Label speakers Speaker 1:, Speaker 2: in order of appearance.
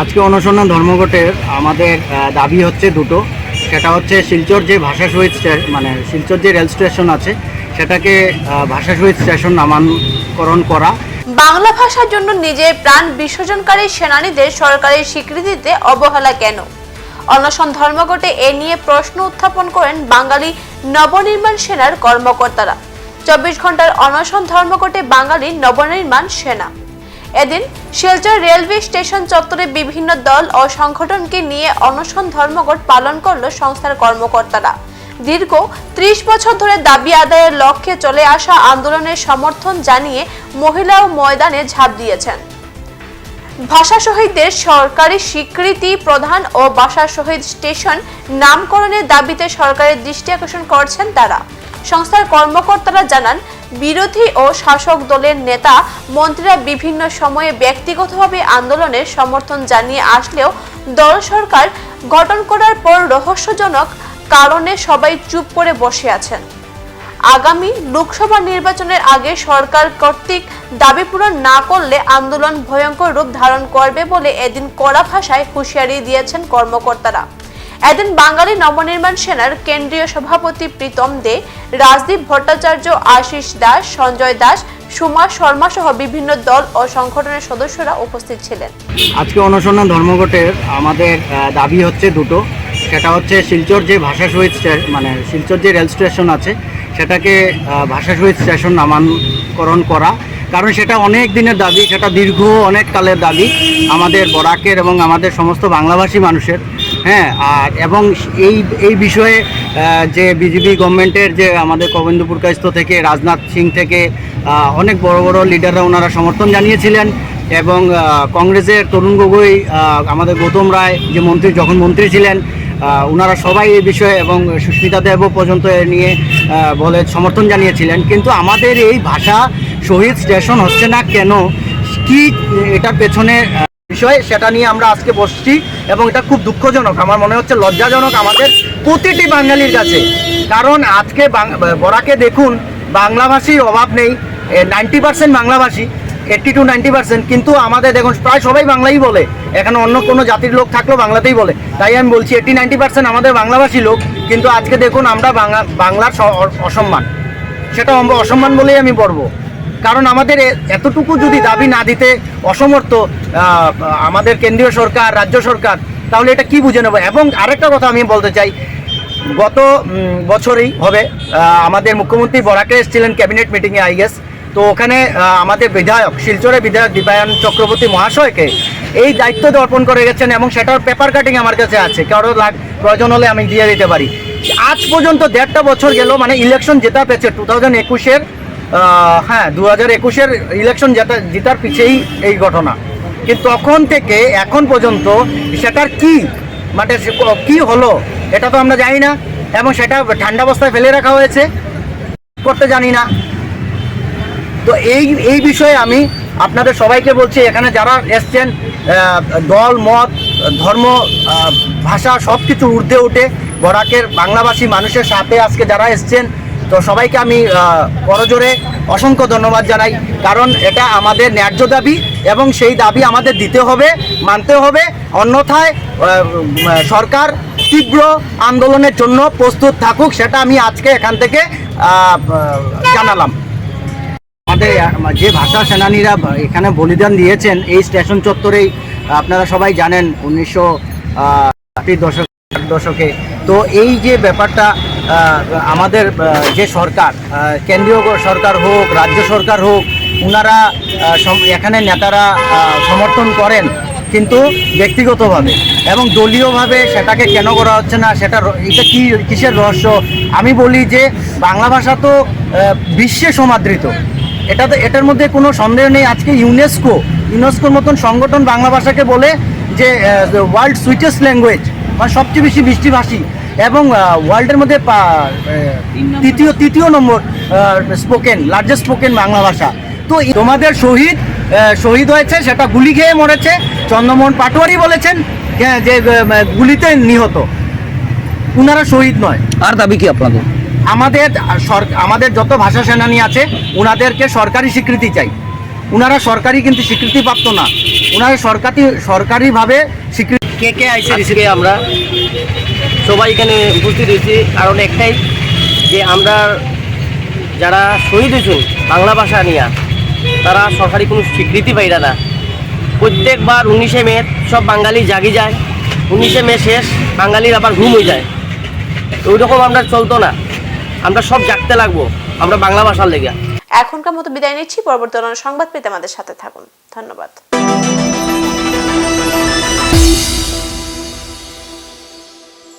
Speaker 1: আজকে অনুসন্ধান ধর্মঘটের আমাদের দাবি হচ্ছে দুটো। সেটা হচ্ছে শিলচর যে ভাষা শহীদ মানে শিলচর যে রেল স্টেশন আছে, সেটাকে ভাষা শহীদ স্টেশন নামাকরণ করা।
Speaker 2: বাংলা ভাষার জন্য নিজের প্রাণ বিসর্জনকারী সেনানীদের সরকারের স্বীকৃতিতে অবহেলা কেন? অনশন ধর্মঘটে এ নিয়ে প্রশ্ন উত্থাপন করেন বাঙালি নবনির্মাণ সেনার কর্মকর্তারা। চব্বিশ ঘণ্টার অনশন ধর্মঘটে বাঙালি নবনির্মাণ সেনা। এদিন শিলচর রেলওয়ে স্টেশন চত্বরে বিভিন্ন দল ও সংগঠনকে নিয়ে অনশন ধর্মঘট পালন করল সংস্থার কর্মকর্তারা। দীর্ঘ ত্রিশ বছর ধরে দাবি আদায়ের লক্ষ্যে চলে আসা আন্দোলনের সমর্থন জানিয়ে মহিলাও ময়দানে ঝাঁপ দিয়েছেন। ভাষা শহীদদের সরকারি স্বীকৃতি প্রধান ও ভাষা শহীদ স্টেশন নামকরণের দাবিতে সরকারের দৃষ্টি আকর্ষণ করছেন তারা। সংস্থার কর্মকর্তারা জানান বিরোধী ও শাসক দলের নেতা মন্ত্রীরা বিভিন্ন সময়ে ব্যক্তিগতভাবে আন্দোলনের সমর্থন জানিয়ে আসলেও দল সরকার গঠন করার পর রহস্যজনক কারণে সবাই চুপ করে বসে আছেন। আগামী লোকসভা নির্বাচনের আগে সরকার কর্তৃক দাবি পূরণ না করলে আন্দোলন ভয়ঙ্কর রূপ ধারণ করবে বলে এদিন কড়া ভাষায় হুঁশিয়ারি দিয়েছেন কর্মকর্তারা। এদিন বাঙালি নবনির্মাণ সেনার কেন্দ্রীয় সভাপতি প্রীতম দে, রাজদীপ ভট্টাচার্য আশিস দাস, সঞ্জয় দাস, সুমা শর্মা সহ বিভিন্ন দল ও সংগঠনের সদস্যরা উপস্থিত ছিলেন।
Speaker 1: আজকে অনুসন্ধান ধর্মঘটের আমাদের দাবি হচ্ছে দুটো। সেটা হচ্ছে শিলচর যে ভাষা শহীদ মানে শিলচর যে রেল স্টেশন আছে, সেটাকে ভাষা শহীদ স্টেশন নামাকরণ করা। কারণ সেটা অনেক দিনের দাবি, সেটা দীর্ঘ অনেক কালের দাবি। আমাদের বরাকের এবং আমাদের সমস্ত বাংলাভাষী মানুষের। হ্যাঁ আর এবং এই এই বিষয়ে যে বিজেপি গভর্নমেন্টের যে আমাদের গোবিন্দপুর কাস্ত থেকে, রাজনাথ সিং থেকে অনেক বড় বড় লিডাররা ওনারা সমর্থন জানিয়েছিলেন এবং কংগ্রেসের তরুণ গগৈ আমাদের গৌতম রায় যে মন্ত্রী, যখন মন্ত্রী ছিলেন ওনারা সবাই এই বিষয়ে এবং সুস্মিতা দেবও পর্যন্ত এ নিয়ে বলে সমর্থন জানিয়েছিলেন। কিন্তু আমাদের এই ভাষা শহীদ স্টেশন হচ্ছে না কেন? কি এটার পেছনে বিষয়, সেটা নিয়ে আমরা আজকে বসছি এবং এটা খুব দুঃখজনক, আমার মনে হচ্ছে লজ্জাজনক আমাদের প্রতিটি বাঙালির কাছে। কারণ আজকে বরাকে দেখুন, বাংলাভাষীর অভাব নেই নাইনটি পার্সেন্ট বাংলাভাষী এইট্টি টু নাইনটি পার্সেন্ট কিন্তু আমাদের দেখুন, প্রায় সবাই বাংলাই বলে। এখানে অন্য কোনো জাতির লোক থাকলেও বাংলাতেই বলে। তাই আমি বলছি এইট্টি নাইনটি পার্সেন্ট আমাদের বাংলাভাষী লোক, কিন্তু আজকে দেখুন আমরা বাংলা বাংলার অসম্মান। সেটা অসম্মান বলেই আমি বলব। কারণ আমাদের এতটুকু যদি দাবি না দিতে অসমর্থ আমাদের কেন্দ্রীয় সরকার, রাজ্য সরকার, তাহলে এটা কি বুঝে নেব? এবং আরেকটা কথা আমি বলতে চাই, গত বছরই হবে আমাদের মুখ্যমন্ত্রী বরাকে এসেছিলেন ক্যাবিনেট মিটিংয়ে, আই গেস তো ওখানে আমাদের বিধায়ক শিলচরের বিধায়ক দীপায়ন চক্রবর্তী মহাশয়কে এই দায়িত্ব অর্পণ করে গেছেন এবং সেটার পেপার কাটিং আমার কাছে আছে। কারও লাগ, প্রয়োজন হলে আমি দিয়ে দিতে পারি। আজ পর্যন্ত দেড়টা বছর গেল মানে ইলেকশন জেতা পেয়েছে টু থাউজেন্ড একুশের হ্যাঁ দু হাজার একুশের ইলেকশন জেতা, জেতার পিছেই এই ঘটনা। কিন্তু তখন থেকে এখন পর্যন্ত সেটার কি মানে কি হলো এটা তো আমরা জানি না এবং সেটা ঠান্ডা অবস্থায় ফেলে রাখা হয়েছে করতে জানি না। তো এই এই বিষয়ে আমি আপনাদের সবাইকে বলছি, এখানে যারা এসছেন দল, মত, ধর্ম ভাষা সব কিছু ঊর্ধ্বে উঠে বরাকের বাংলাভাষী মানুষের সাথে আজকে যারা এসছেন তো সবাইকে আমি করজোরে অসংখ্য ধন্যবাদ জানাই। কারণ এটা আমাদের ন্যায্য দাবি এবং সেই দাবি আমাদের দিতে হবে, মানতে হবে। অন্যথায় সরকার তীব্র আন্দোলনের জন্য প্রস্তুত থাকুক, সেটা আমি আজকে এখান থেকে জানালাম। আমাদের যে ভাষা সেনানীরা এখানে বলিদান দিয়েছেন, এই স্টেশন চত্বরেই আপনারা সবাই জানেন, উনিশশো দশক দশকে। তো এই যে ব্যাপারটা আমাদের যে সরকার কেন্দ্রীয় সরকার হোক, রাজ্য সরকার হোক ওনারা এখানে নেতারা সমর্থন করেন, কিন্তু ব্যক্তিগতভাবে এবং দলীয়ভাবে সেটাকে কেন করা হচ্ছে না, সেটা এটা কী, কিসের রহস্য? আমি বলি যে বাংলা ভাষা তো বিশ্বে সমাদৃত। এটা তো এটার মধ্যে কোনো সন্দেহ নেই। আজকে ইউনেস্কো ইউনেস্কোর মতন সংগঠন বাংলা ভাষাকে বলে যে ওয়ার্ল্ড সুইটেস্ট ল্যাঙ্গুয়েজ মানে সবচেয়ে বেশি বৃষ্টিভাষী এবং ওয়ার্ল্ডের মধ্যে তৃতীয় তৃতীয় number spoken largest spoken Bangla ভাষা। তো তোমাদের শহীদ শহীদ হয়েছে সেটা গুলি খেয়ে মরেছে। চন্দ্রমোহন পাটোয়ারি বলেছেন যে গুলিতে নিহত। ওনারা শহীদ নয়।
Speaker 3: আর দাবি কি আপনাদের?
Speaker 1: আমাদের আমাদের যত ভাষা সেনানি আছে ওনাদেরকে সরকারি স্বীকৃতি চাই। ওনারা সরকারি কিন্তু স্বীকৃতি প্রাপ্ত না। ওনারা সরকারি সরকারিভাবে স্বীকৃতি
Speaker 3: কে কে আইসে আমরা? সবাই এখানে উপস্থিত হয়েছি। কারণ একটাই যে আমরা যারা শহীদ হয়েছেন বাংলা ভাষা নিয়ে, তারা সরকারি কোনো স্বীকৃতি পাইরা না। প্রত্যেকবার উনিশে মে সব বাঙালি জাগি যায়, উনিশে মে শেষ, বাঙালির আবার ঘুম হয়ে যায়। ওই রকম আমরা চলতো না। আমরা সব জাগতে লাগবো, আমরা বাংলা ভাষার লেগে।
Speaker 2: এখনকার মতো বিদায় নিচ্ছি, পরবর্তী সংবাদ পেতে আমাদের সাথে থাকুন। ধন্যবাদ।